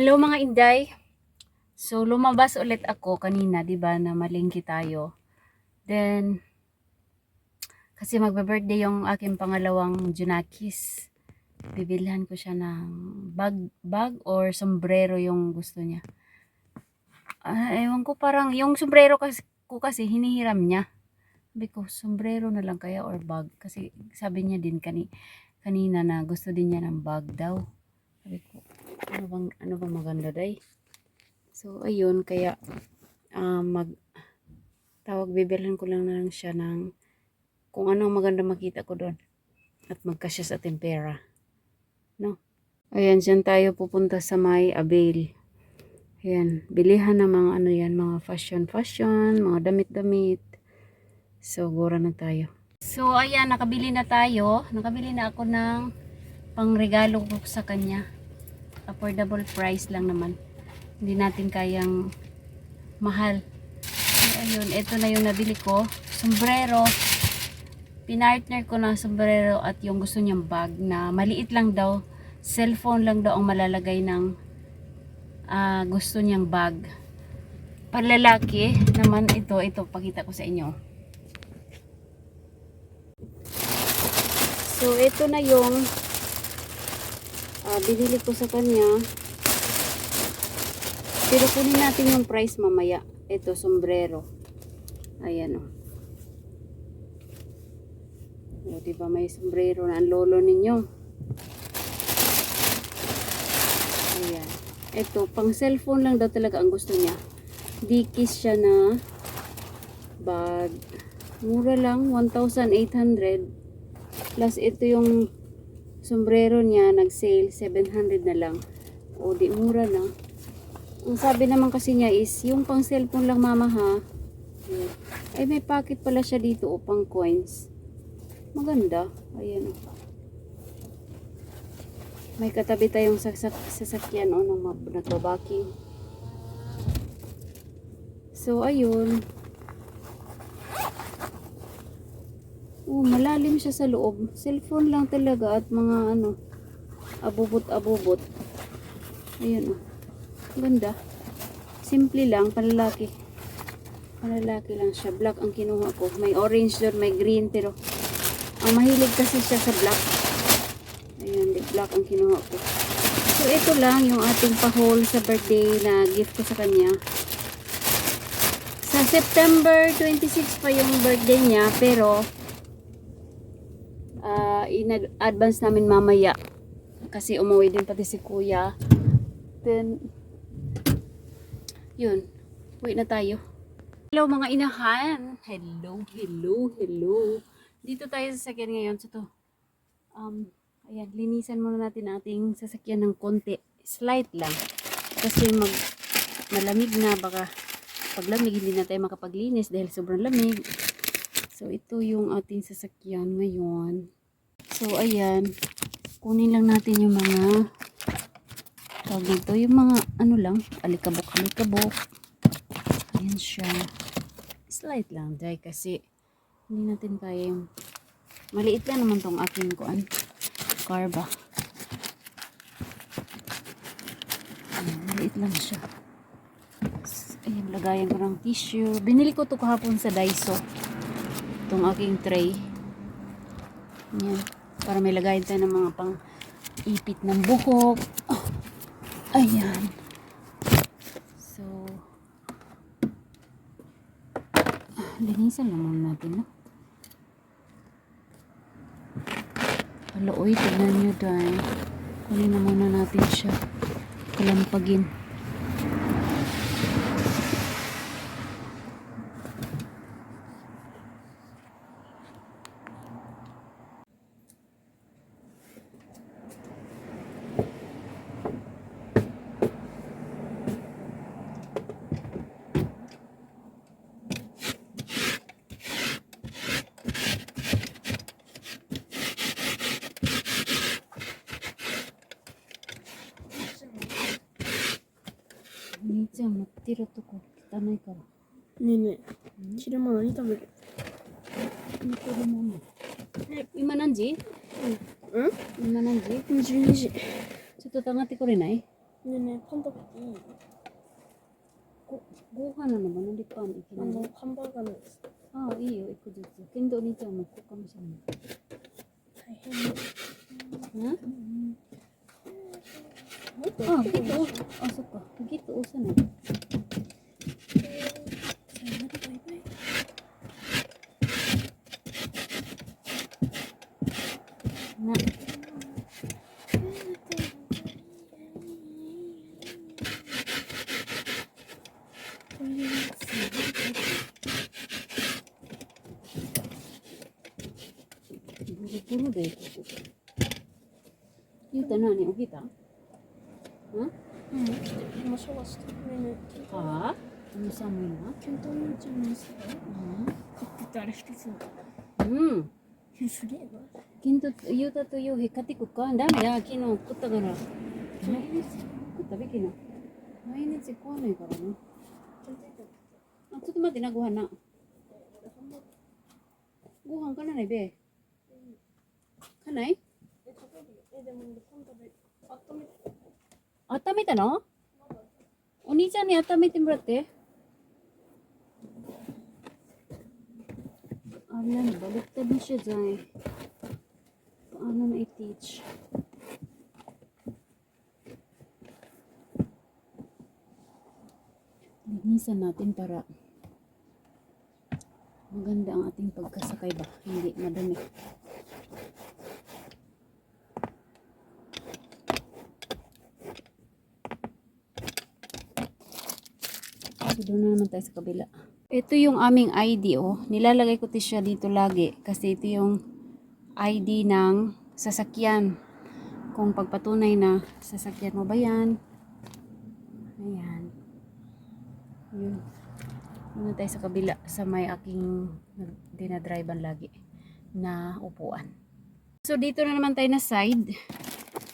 Hello mga Inday. So lumabas ulit ako kanina, 'di ba, na malingki tayo. Then kasi magbe-birthday yung aking pangalawang Junakis. Bibilhan ko siya ng bag bag or sombrero yung gusto niya. Ah, ewan ko parang yung sombrero kasi, ko kasi hinihiram niya. Sabi ko, sombrero na lang kaya or bag. Kasi sabi niya din kani, kanina na gusto din niya ng bag daw. Sabi ko, ano bang, ano bang maganda day? So, ayun, kaya ah, mag tawag bibilhan ko lang na lang siya ng kung anong maganda makita ko doon at magkasya sa tempera. No? Ayan, dyan tayo pupunta sa may Avail. Ayan, bilihan ng mga ano yan, mga fashion fashion, mga damit-damit. So, gura na tayo. So, ayan, nakabili na tayo. Nakabili na ako ng pangregalo ko sa kanya. Affordable price lang naman. Hindi natin kayang mahal. So, ayun, ito na yung nabili ko. Sombrero. Pinartner ko ng sombrero at yung gusto niyang bag na maliit lang daw. Cellphone lang daw ang malalagay ng ah, gusto niyang bag. Panlalaki naman ito, ito pakita ko sa inyo. So ito na yung ah, binili ko sa kanya. Pero kunin natin yung price mamaya. Ito sombrero. Ayan o. O, diba may sombrero na ang lolo ninyo. Ayan. Ito, pang cellphone lang daw talaga ang gusto niya. Dikis siya na bag. Mura lang, 1,800. Plus ito yung sombrero niya, nag-sale, 700 na lang. O, di mura na. Ang sabi naman kasi niya is, yung pang cellphone lang mama ha. Ay, may pocket pala siya dito o pang coins. Maganda. Ayan. May katabi tayong sasak sasakyan o nung nagbabaking. So, ayun. Oh, malalim siya sa loob. Cellphone lang talaga at mga ano, abubot-abubot. Ayan o. Ganda. Simple lang, panlalaki. Panlalaki lang siya. Black ang kinuha ko. May orange doon, may green, pero ang mahilig kasi siya sa black. Ayan, di black ang kinuha ko. So, ito lang yung ating pa-haul sa birthday na gift ko sa kanya. Sa September 26 pa yung birthday niya, pero in-advance namin mamaya. Kasi umuwi din pati si kuya. Then, yun. Uwi na tayo. Hello mga inahan. Hello, hello, hello. Dito tayo sa sasakyan ngayon. So to, um, ayan, linisan muna natin ating sasakyan ng konti. Slight lang. Kasi mag, malamig na. Baka paglamig hindi na tayo makapaglinis dahil sobrang lamig. So ito yung ating sasakyan ngayon. So ayan, kunin lang natin yung mga tawag dito, yung mga ano lang, alikabok, alikabok. Ayan siya. Slight lang dahil kasi hindi natin kaya yung maliit lang naman tong aking kuan carba. Ayan, maliit lang siya. Ayan, lagayan ko ng tissue. Binili ko to kahapon sa Daiso. Itong aking tray. Ayan. Para may lagayan tayo ng mga pang ipit ng buhok. Oh. Ayan. So, ah, linisan muna natin, no? Hala, uy, tignan nyo dahil. Kunin na muna natin siya. Kalampagin. 兄ちゃん持ってるとこ汚いから。ねえねえ、汁物に食べる。今何時？うん？今何時 ?12 時。ちょっと溜まってこれない？Nene, panda ii. ご飯なの？も何パンいきあの、ハンバーガーのです。ああいいよ一個ずつけどお兄ちゃんも行こうかもしれ。ないん？もっとあギ Ito, oh, gitu. Oh, so ko. Gitu, usa na. Na. Buru-buru 今シャワーしてくれねえあーでも寒いなケントムーちゃん。にしてうん。コップってあれ一つうん。すげえなケントユータとヨウヘ買ってくかダメだ昨日食ったから毎日食ったべきな毎日食わないからなあちょっと待ってなご飯なご飯かなないべかないえ、食べるよえ、でも今度食べ温めて温めたのお兄ちゃんに温めてもらって。Alam, baliktad na siya, Zay. Paano na i-teach? Linisan natin para maganda ang ating pagkasakay ba? Hindi madami. Tayo sa kabila. Ito yung aming ID, oh. Nilalagay ko siya dito lagi. Kasi ito yung ID ng sasakyan. Kung pagpatunay na sasakyan mo ba yan. Ayan. Yun. Muna tayo sa kabila sa may aking dinadrivean lagi na upuan. So, dito na naman tayo na side.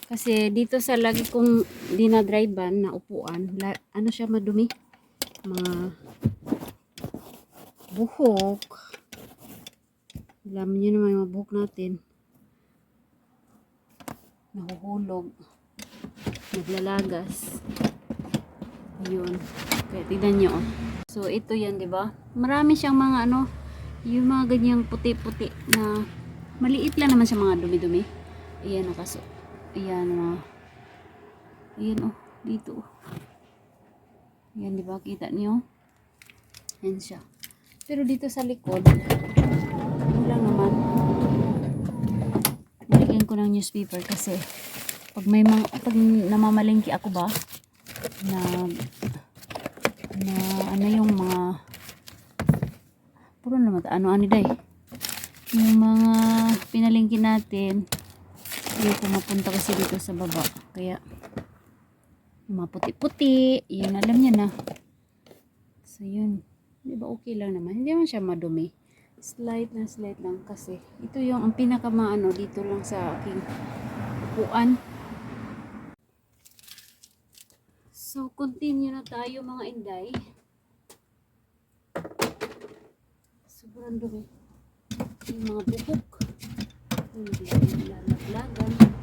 Kasi dito sa lagi kong dinadrivean na upuan, ano siya madumi? Mga buhok. Alam niyo naman yung mga buhok natin. Nahuhulog. Naglalagas. Yun. Kaya tignan nyo. oh. So, ito yan, di ba? Marami siyang mga ano, yung mga ganyang puti-puti na maliit lang naman siya mga dumi-dumi. Ayan, nakaso. Ayan, mga ayan, oh. Dito, oh. Ayan, di ba? Kita niyo? Ayan siya. Pero dito sa likod, lang naman. Nilagyan ko ng newspaper kasi pag may mga, pag namamalingki ako ba, na, na ano yung mga, puro naman, ta- ano, ano day, yung mga pinalingki natin, yung pumapunta kasi dito sa baba. Kaya, yung mga puti-puti, yun, alam niya na. So, yun. Di ba okay lang naman? Hindi naman siya madumi. Slight na slight lang kasi ito yung ang pinakamaano dito lang sa aking upuan. So, continue na tayo mga inday. Sobrang dumi. Yung mga buhok. Hindi lalaglagan. Kasi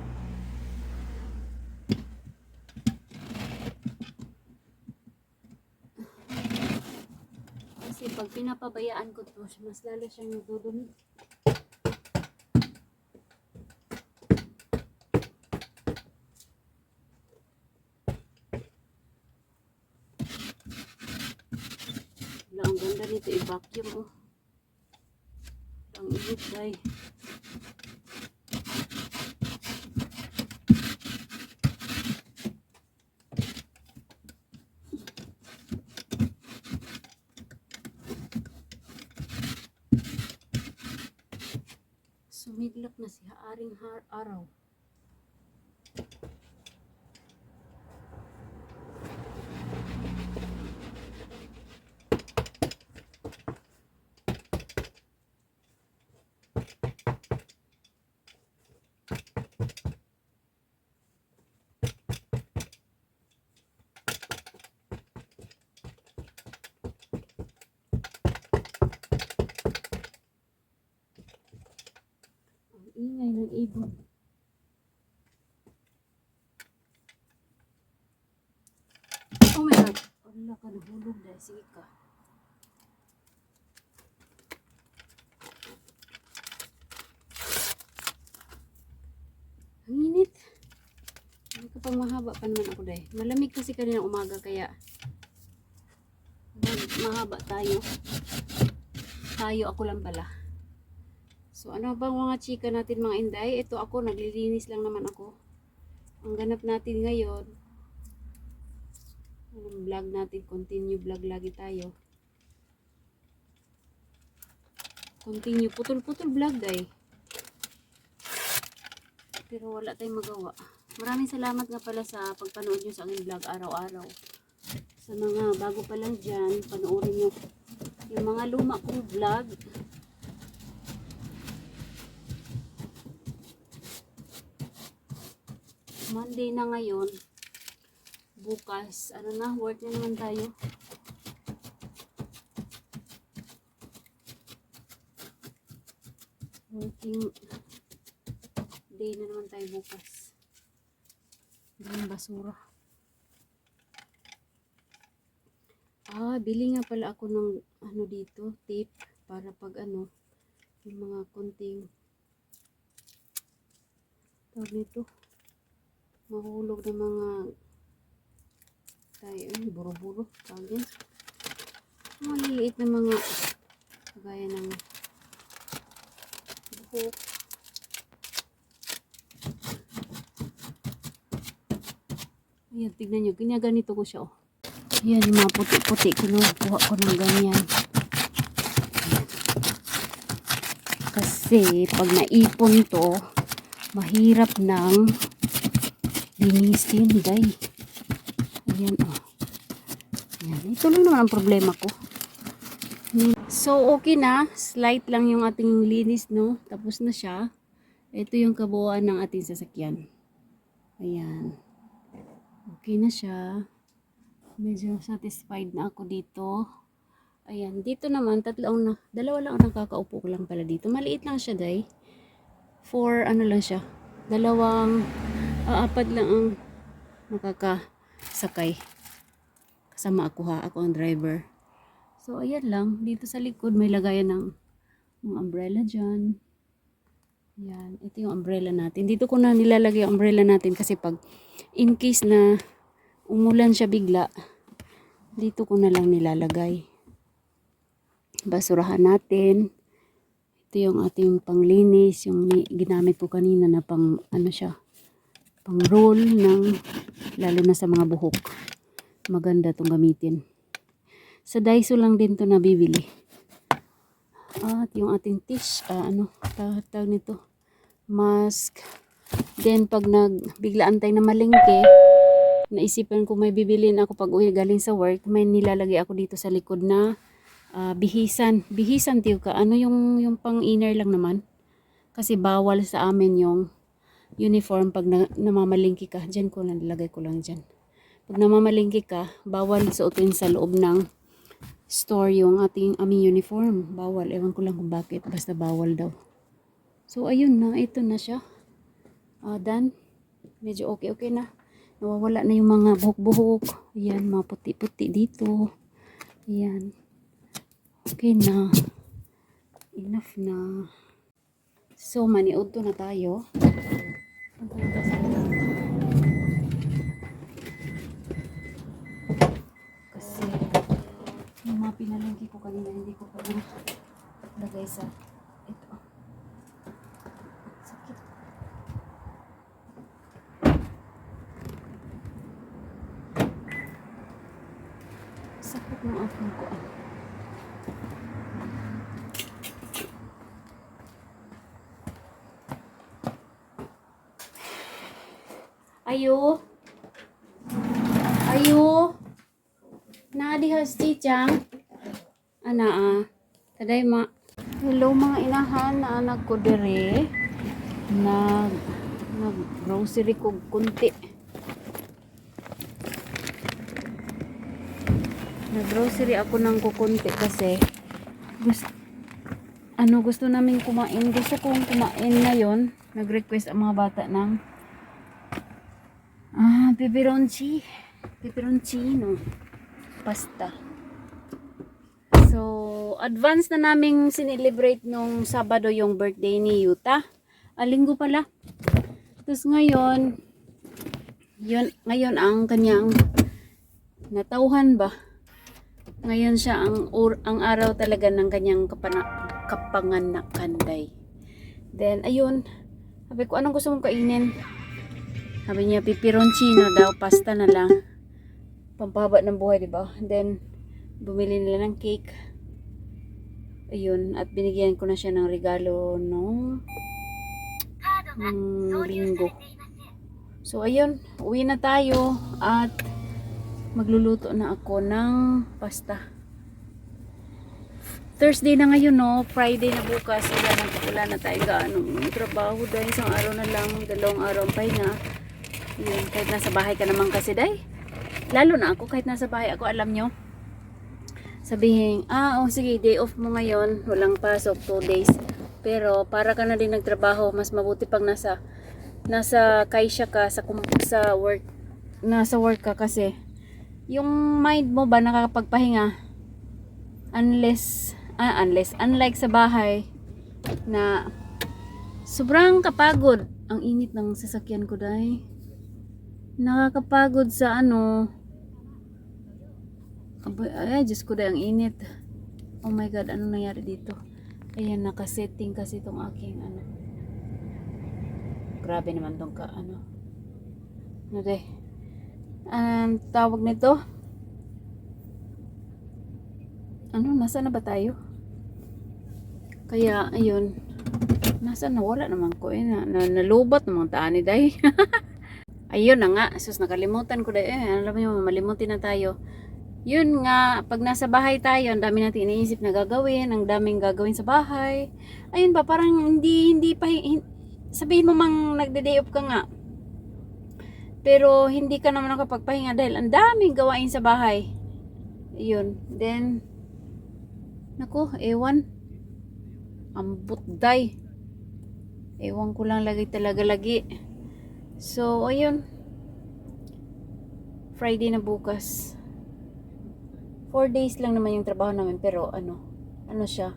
pag pinapabayaan ko to, mas lalo siyang nadudumi. Wala, ang ganda nito i-vacuum oh. Ang init ay. Na si Har Araw. Ang ingay ng ibon. Wala ka nahulog dahil. Sige ka. Ang init. Hindi ka pang mahaba pa naman ako dahil. Malamig kasi kanina umaga kaya mahaba tayo. Tayo ako lang pala. Ano bang mga chika natin mga inday? Ito ako, naglilinis lang naman ako. Ang ganap natin ngayon, anong vlog natin, continue vlog lagi tayo. Continue, putol-putol vlog day. Pero wala tayong magawa. Maraming salamat nga pala sa pagpanood nyo sa aking vlog araw-araw. Sa mga bago pa lang dyan, panoorin nyo yung mga luma kong vlog. Monday na ngayon. Bukas, ano na, work na naman tayo. Working day na naman tayo bukas. Yung basura. Ah, bili nga pala ako ng ano dito, tape para pag ano, yung mga konting tawag nito, mahulog ng mga tayo, ay, buro-buro, tawag yan. Maliliit na mga kagaya ng buhok. Ayan, tignan nyo. Ginaganito ko siya, oh. Ayan, yung mga puti-puti. Kinukuha ko ng ganyan. Kasi, pag naipon to, mahirap nang linisin, day. Ayan, oh. Ayan. Ito lang naman ang problema ko. So, okay na. Slight lang yung ating linis, no? Tapos na siya. Ito yung kabuuan ng ating sasakyan. Ayan. Okay na siya. Medyo satisfied na ako dito. Ayan. Dito naman, tatlo na, dalawa lang ang nakakaupo ko lang pala dito. Maliit lang siya, day. For, ano lang siya. Dalawang, apat lang ang makakasakay. Kasama ako ha. Ako ang driver. So, ayan lang. Dito sa likod, may lagayan ng mga umbrella dyan. Yan. Ito yung umbrella natin. Dito ko na nilalagay yung umbrella natin kasi pag in case na umulan siya bigla, dito ko na lang nilalagay. Basurahan natin. Ito yung ating panglinis, yung ginamit ko kanina na pang, ano siya, pang roll ng, lalo na sa mga buhok. Maganda tong gamitin. Sa Daiso lang din to nabibili. At yung ating tish, ah, ano, tawag nito, mask. Then, pag nagbiglaan tayo na malengke, naisipan ko may bibilin ako pag uwi galing sa work, may nilalagay ako dito sa likod na ah, bihisan. Bihisan, tiyo ka. Ano yung, yung pang inner lang naman? Kasi bawal sa amin yung uniform pag na, namamalingki ka. Diyan ko lang, nilagay ko lang dyan. Pag namamalingki ka, bawal suotin sa loob ng store yung ating aming uniform. Bawal. Ewan ko lang kung bakit. Basta bawal daw. So, ayun na. Ito na siya. Ah, done. Medyo okay-okay na. Nawawala na yung mga buhok-buhok. Ayan, mga puti-puti dito. Ayan. Okay na. Enough na. So, maniod to na tayo. Kasi, yung mga pinalengke ko kanina, hindi ko pa lagay sa ito. Sakit. Sakit ng aking ko. Ayo. Ayo. Nadihas chang. Ana ah. Taday ma. Hello mga inahan na anak ko dire. Nag nag grocery ko kunti. Nag grocery ako ng kukunti kasi gusto ano gusto namin kumain. Gusto kong kumain ngayon. Nag-request ang mga bata ng ah, pepperoncini. Pepperoncino. pasta. So, advance na naming sinelebrate nung Sabado yung birthday ni Yuta. Ah, linggo pala. Tapos ngayon, yun, ngayon ang kanyang natauhan ba? Ngayon siya ang, or, ang araw talaga ng kanyang kapana, kapanganakan day. Then, ayun. Sabi ko, anong gusto mong kainin? Sabi niya, pipironcino daw, pasta na lang. Pampahaba ng buhay, di ba? Then, bumili nila ng cake. Ayun, at binigyan ko na siya ng regalo nung, nung linggo. So, ayun, uwi na tayo at magluluto na ako ng pasta. Thursday na ngayon, no? Friday na bukas. Wala na, wala na tayo gaano trabaho dahil isang araw na lang, dalawang araw ang pahinga. Yun, kahit nasa bahay ka naman kasi, day. Lalo na ako, kahit nasa bahay ako, alam nyo. Sabihin, ah, oh, sige, day off mo ngayon. Walang pasok, two days. Pero, para ka na din nagtrabaho, mas mabuti pag nasa, nasa kaisya ka, sa, sa work, nasa work ka kasi, yung mind mo ba nakakapagpahinga? Unless, ah, unless, unlike sa bahay, na sobrang kapagod. Ang init ng sasakyan ko, day. Nakakapagod sa ano. Ay, Diyos ko, day, ang init. Oh my God, ano nangyari dito? Ayan, nakasetting kasi itong aking ano. Grabe naman tong ka, ano. Ano, day? Um, tawag nito? Ano, nasa na ba tayo? Kaya, ayun. Nasa na, wala naman ko eh. Na, na, nalubat naman taan ni Day. ayun na nga. Sus, nakalimutan ko Day. Eh, alam mo, malimutin na tayo. Yun nga, pag nasa bahay tayo, ang dami natin iniisip na gagawin, ang daming gagawin sa bahay. Ayun ba, parang hindi, hindi pa, hin- sabihin mo mang nagde-day off ka nga. Pero hindi ka naman nakapagpahinga dahil ang daming gawain sa bahay. Yun. Then, Nako, ewan. Ambot day. Ewan ko lang lagi talaga lagi. So, ayun. Friday na bukas. Four days lang naman yung trabaho namin. Pero ano, ano siya.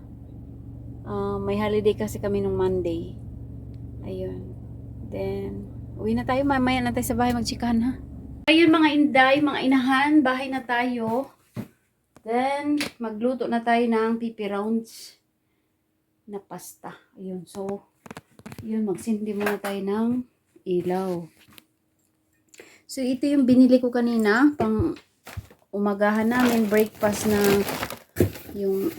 Ah, may holiday kasi kami nung Monday. Ayun. Then, uwi na tayo. Mamaya na tayo sa bahay magchikahan ha. Ayun mga inday, mga inahan, bahay na tayo. Then, magluto na tayo ng pipi rounds na pasta. Ayun, so, yun, magsindi muna tayo ng ilaw. So, ito yung binili ko kanina, pang umagahan namin, breakfast na yung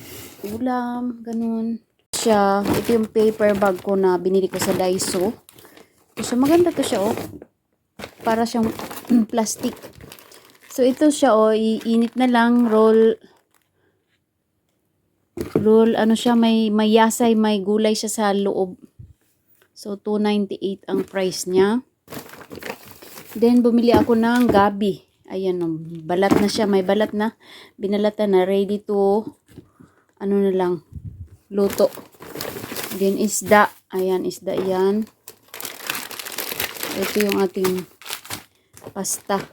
ulam, ganun. Siya, ito yung paper bag ko na binili ko sa Daiso. So, maganda to siya, oh. Para siyang plastic. So, ito siya, oh, iinit na lang, roll, roll, ano siya, may, may yasay, may gulay siya sa loob. So, 298 ang price niya. Then, bumili ako ng gabi. Ayan, oh, balat na siya, may balat na. Binalatan na, ready to, ano na lang, luto. Then, isda. Ayan, isda yan. Ito yung ating pasta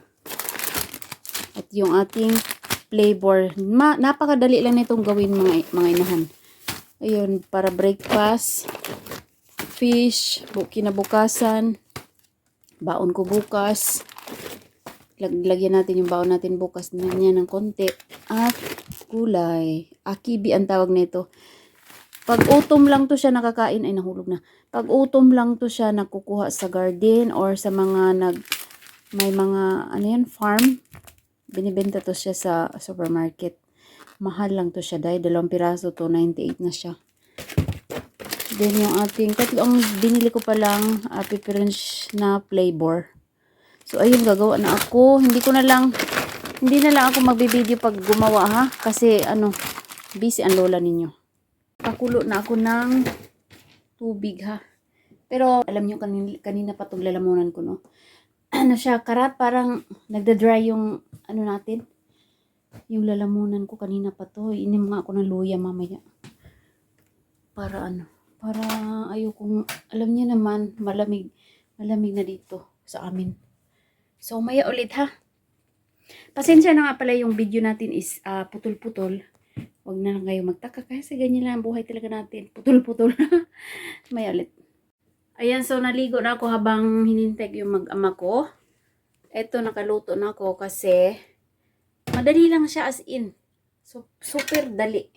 at yung ating flavor. Ma, napakadali lang nitong gawin mga, mga inahan. Ayun, para breakfast, fish, bu- kinabukasan, baon ko bukas. Lag, lagyan natin yung baon natin bukas na niya ng konti. At gulay. Akibi ang tawag nito. Pag utom lang to siya nakakain, ay nahulog na. Pag utom lang to siya nakukuha sa garden or sa mga nag, may mga, ano yan, farm. Binibenta to siya sa supermarket. Mahal lang to siya dahil dalawang piraso to 98 na siya. Then yung ating tatlo ang binili ko pa lang uh, pepperons na flavor. So ayun gagawa na ako. Hindi ko na lang hindi na lang ako magbibideo pag gumawa ha kasi ano busy ang lola ninyo. Pakulo na ako ng tubig ha. Pero alam nyo kanina, kanina pa itong lalamunan ko no. Ano siya karat parang nagda-dry yung ano natin. Yung lalamunan ko kanina pa to. Inim nga ako ng luya mamaya. Para ano. Para ayokong, alam niya naman, malamig. Malamig na dito sa amin. So, maya ulit ha. Pasensya na nga pala yung video natin is ah, putol-putol. Huwag na lang kayo magtaka kasi ganyan lang ang buhay talaga natin. Putol-putol. May ulit. Ayan, so naligo na ako habang hinintay yung mag-ama ko. Eto, nakaluto na ako kasi madali lang siya as in. So, super dali.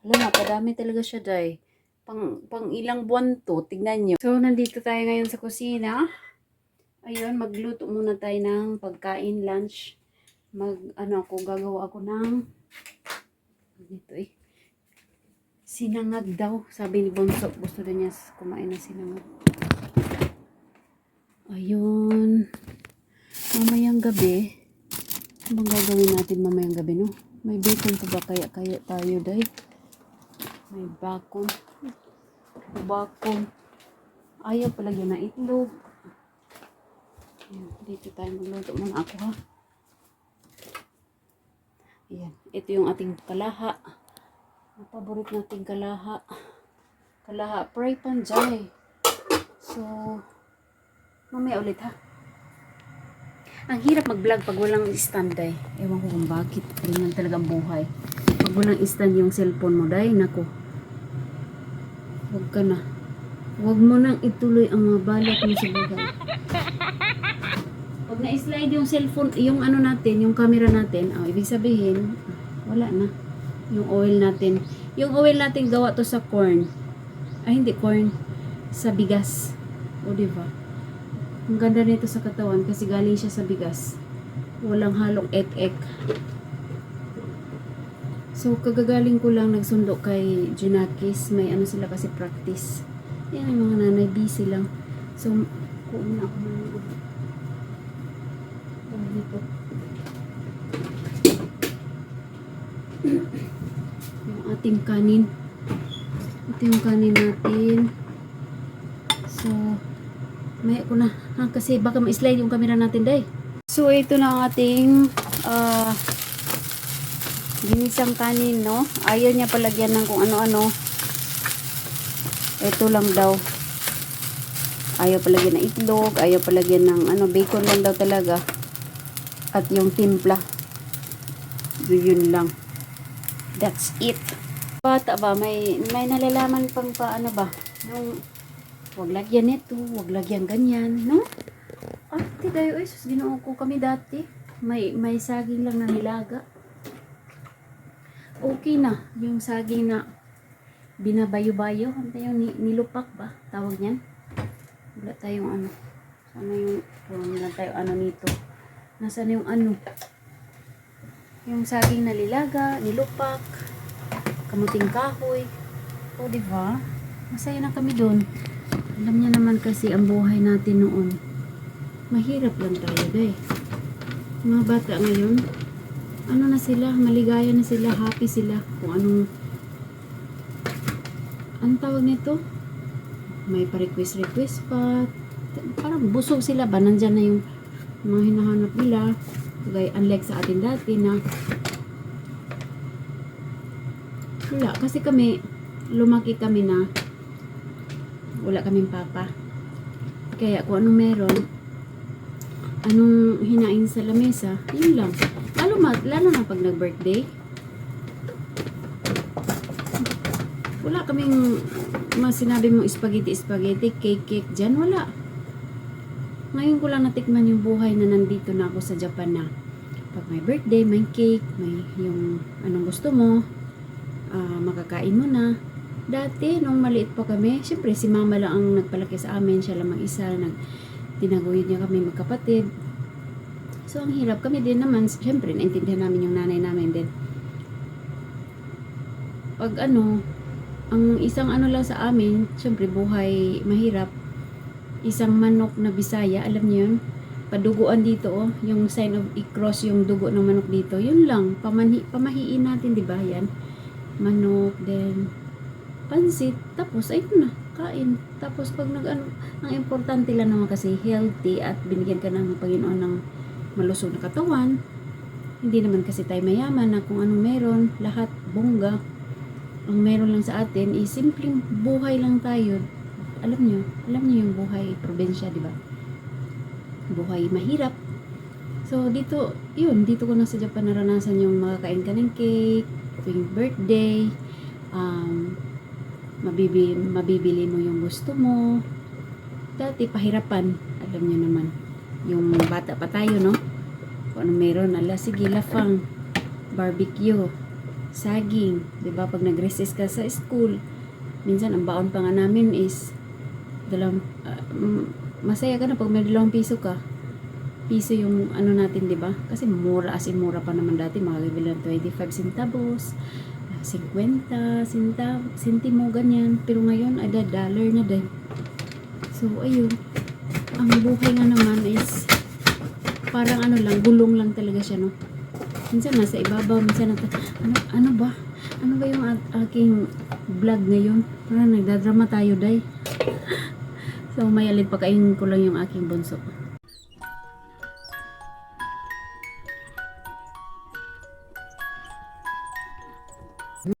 Alam mo, padami talaga siya, day. Pang, pang ilang buwan to, tignan nyo. So, nandito tayo ngayon sa kusina. Ayun, magluto muna tayo ng pagkain, lunch. Mag, ano ako, gagawa ako ng, dito eh, sinangag daw. Sabi ni Bonso, gusto na niya kumain ng sinangag. Ayun. Mamayang gabi, ano bang gagawin natin mamayang gabi, no? May bacon pa ba kaya kaya tayo, day? May bacon. Bacon. Ayaw pala yun na itlog. Ayan, dito tayo magluto muna ako, ha? Ayan, ito yung ating kalaha. Ang paborit nating kalaha. Kalaha, fry panjay. So, mamaya ulit ha. Ang hirap mag-vlog pag walang stand ay. Ewan ko kung bakit. Ganyan talaga buhay. Pag walang stand yung cellphone mo, dahil nako. Huwag ka na. Huwag mo nang ituloy ang mga balak mo sa buhay. Pag na-slide yung cellphone, yung ano natin, yung camera natin, oh, ibig sabihin, wala na. Yung oil natin. Yung oil natin gawa to sa corn. Ay, hindi corn. Sa bigas. O, diba? Ang ganda nito sa katawan kasi galing siya sa bigas. Walang halong ek-ek. So, kagagaling ko lang nagsundo kay Junakis. May ano sila kasi practice. Yan ang mga nanay, busy lang. So, kuuna ako ng Tawag dito. yung ating kanin. Ito yung kanin natin. So, may ko na. Ha, kasi baka ma-slide yung camera natin, day. So, ito na ang ating ah ginisang kanin, no? Ayaw niya palagyan ng kung ano-ano. Ito lang daw. Ayaw palagyan ng itlog, ayaw palagyan ng ano, bacon lang daw talaga. At yung timpla. So, yun lang. That's it. Bata ba, may, may nalalaman pang pa, ano ba? Yung, wag lagyan nito, wag lagyan ganyan, no? Di tayo, eh, sus, ko kami dati. May, may saging lang na nilaga. Okay na, yung saging na binabayo-bayo. Ano ni, nilupak ba? Tawag niyan? Wala tayong ano. Sana yung, wala tayo ano nito. Nasaan yung ano? Yung saging na lilaga, nilupak, kamuting kahoy. O, di ba? Masaya na kami doon. Alam niya naman kasi ang buhay natin noon. Mahirap lang tayo, day. Mga bata ngayon, ano na sila, maligaya na sila, happy sila. Kung anong, anong tawag nito? May pa-request-request pa. Parang busog sila ba? Nandyan na yung mga hinahanap nila. Gaya, unlike sa atin dati na wala. Kasi kami, lumaki kami na wala kaming papa. Kaya kung anong meron, anong hinain sa lamesa, yun lang. Lalo, ma, lalo na pag nag-birthday, wala kaming mas sinabi mo spaghetti, spaghetti, cake, cake dyan, wala. Ngayon ko lang natikman yung buhay na nandito na ako sa Japan na pag may birthday, may cake, may yung anong gusto mo, ah, makakain mo na. Dati, nung maliit pa kami, syempre si mama lang ang nagpalaki sa amin, siya lamang isa, nag, tinaguyod niya kami magkapatid. So, ang hirap kami din naman, syempre, naintindihan namin yung nanay namin din. Pag ano, ang isang ano lang sa amin, syempre buhay mahirap, isang manok na bisaya, alam niyo yun? Paduguan dito, oh, yung sign of i-cross yung dugo ng manok dito, yun lang, pamanhi, pamahiin natin, di ba yan? Manok, then, pansit, tapos, ayun na, kain. Tapos, pag nag, ano, ang importante lang naman kasi, healthy at binigyan ka ng Panginoon ng malusog na katawan. Hindi naman kasi tayo mayaman na kung anong meron, lahat bongga. Ang meron lang sa atin is simpleng buhay lang tayo. Alam nyo, alam nyo yung buhay probinsya, di ba? Buhay mahirap. So, dito, yun, dito ko na sa Japan naranasan yung makakain ka ng cake, tuwing birthday, um, mabibili, mabibili mo yung gusto mo. Dati, pahirapan. Alam nyo naman. Yung bata pa tayo, no? Kung ano meron, ala, sige, lafang, barbecue, saging, di ba? Pag nag-recess ka sa school, minsan, ang baon pa nga namin is, dalang, ah, mm, masaya ka na pag may dalawang piso ka piso yung ano natin, di ba? Kasi mura, as in mura pa naman dati, makakabili ng 25 centavos, ah, 50 centavo, sentimo, ganyan. Pero ngayon, ada dollar na din. So, ayun. Ang buhay nga naman is parang ano lang, gulong lang talaga siya, no? Minsan nasa ibabaw, minsan nata, ano, ano ba? Ano ba yung aking vlog ngayon? Parang nagdadrama tayo, day. so, mayalit pa kain ko lang yung aking bunso.